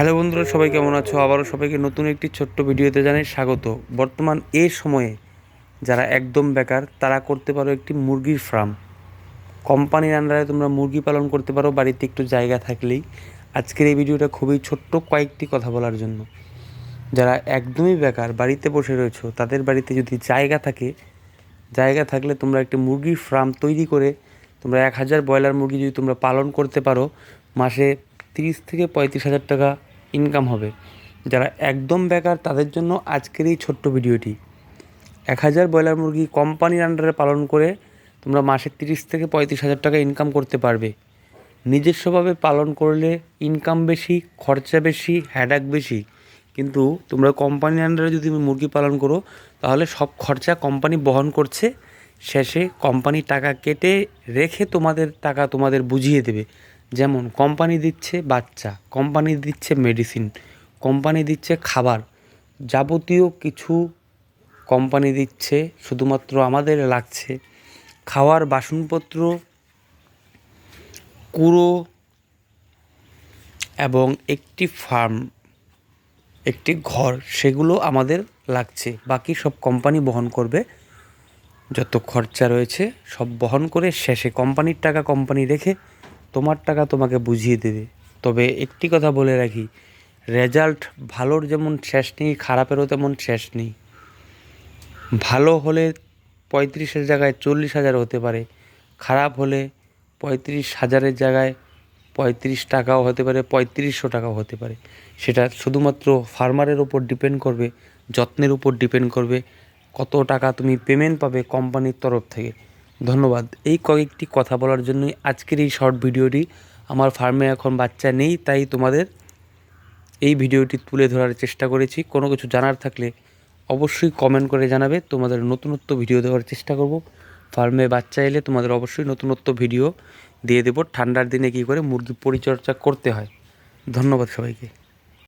Hello বন্ধুরা, সবাই কেমন আছো? আবারও সবাইকে নতুন একটি ছোট্ট ভিডিওতে জানাই স্বাগত। বর্তমান এ সময়ে যারা একদম বেকার, তারা করতে পারো একটি মুরগির ফার্ম কোম্পানির আন্ডারে তোমরা মুরগি পালন করতে পারো, বাড়িতে একটু জায়গা থাকলেই। আজকের এই ভিডিওটা খুবই ছোট্ট কয়েকটি কথা বলার জন্য। যারা একদমই বেকার, বাড়িতে বসে রয়েছো, তাদের বাড়িতে যদি জায়গা থাকে, জায়গা থাকলে তোমরা একটি মুরগির ফার্ম তৈরি করে তোমরা এক হাজার ব্রয়লার মুরগি যদি তোমরা পালন করতে পারো, মাসে তিরিশ থেকে পঁয়ত্রিশ হাজার টাকা ইনকাম হবে। যারা একদম বেকার, তাদের জন্য আজকের এই ছোট্ট ভিডিওটি। এক হাজার ব্রয়লার মুরগি কোম্পানির আন্ডারে পালন করে তোমরা মাসে তিরিশ থেকে পঁয়ত্রিশ হাজার টাকা ইনকাম করতে পারবে। নিজস্বভাবে পালন করলে ইনকাম বেশি, খরচা বেশি হ্যাডাক বেশি। কিন্তু তোমরা কোম্পানির আন্ডারে যদি তুমি মুরগি পালন করো, তাহলে সব খরচা কোম্পানি বহন করছে। শেষে কোম্পানি টাকা কেটে রেখে তোমাদের টাকা তোমাদের বুঝিয়ে দেবে। যেমন কোম্পানি দিচ্ছে বাচ্চা, কোম্পানি দিচ্ছে মেডিসিন কোম্পানি দিচ্ছে খাবার, যাবতীয় কিছু কোম্পানি দিচ্ছে, শুধুমাত্র আমাদের লাগছে। খাওয়ার বাসনপত্র, কুড়ো এবং একটি ফার্ম একটি ঘর, সেগুলো আমাদের লাগছে। বাকি সব কোম্পানি বহন করবে। যত খরচা রয়েছে সব বহন করে শেষে কোম্পানির টাকা কোম্পানি রেখে তোমার টাকা তোমাকে বুঝিয়ে দেবে। তবে একটি কথা বলে রাখি রেজাল্ট ভালোর যেমন শেষ নেই, খারাপেরও তেমন শেষ নেই। ভালো হলে পঁয়ত্রিশের জায়গায় চল্লিশ হাজার হতে পারে, খারাপ হলে পঁয়ত্রিশ হাজারের জায়গায় পঁয়ত্রিশ টাকাও হতে পারে, পঁয়ত্রিশশো টাকাও হতে পারে। সেটা শুধুমাত্র ফার্মারের ওপর ডিপেন্ড করবে, যত্নের উপর ডিপেন্ড করবে, কত টাকা তুমি পেমেন্ট পাবে কোম্পানির তরফ থেকে। ধন্যবাদ। এই কয়েকটি কথা বলার জন্যই আজকের এই শর্ট ভিডিওটি আমার ফার্মে এখন বাচ্চা নেই, তাই তোমাদের এই ভিডিওটি তুলে ধরার চেষ্টা করেছি। কোনো কিছু জানার থাকলে অবশ্যই কমেন্ট করে জানাবে। তোমাদের নতুনত্ব ভিডিও দেওয়ার চেষ্টা করব। ফার্মে বাচ্চা এলে তোমাদের অবশ্যই নতুনত্ব ভিডিও দিয়ে দেবো। ঠান্ডার দিনে কী করে মুরগি পরিচর্যা করতে হয়। ধন্যবাদ সবাইকে।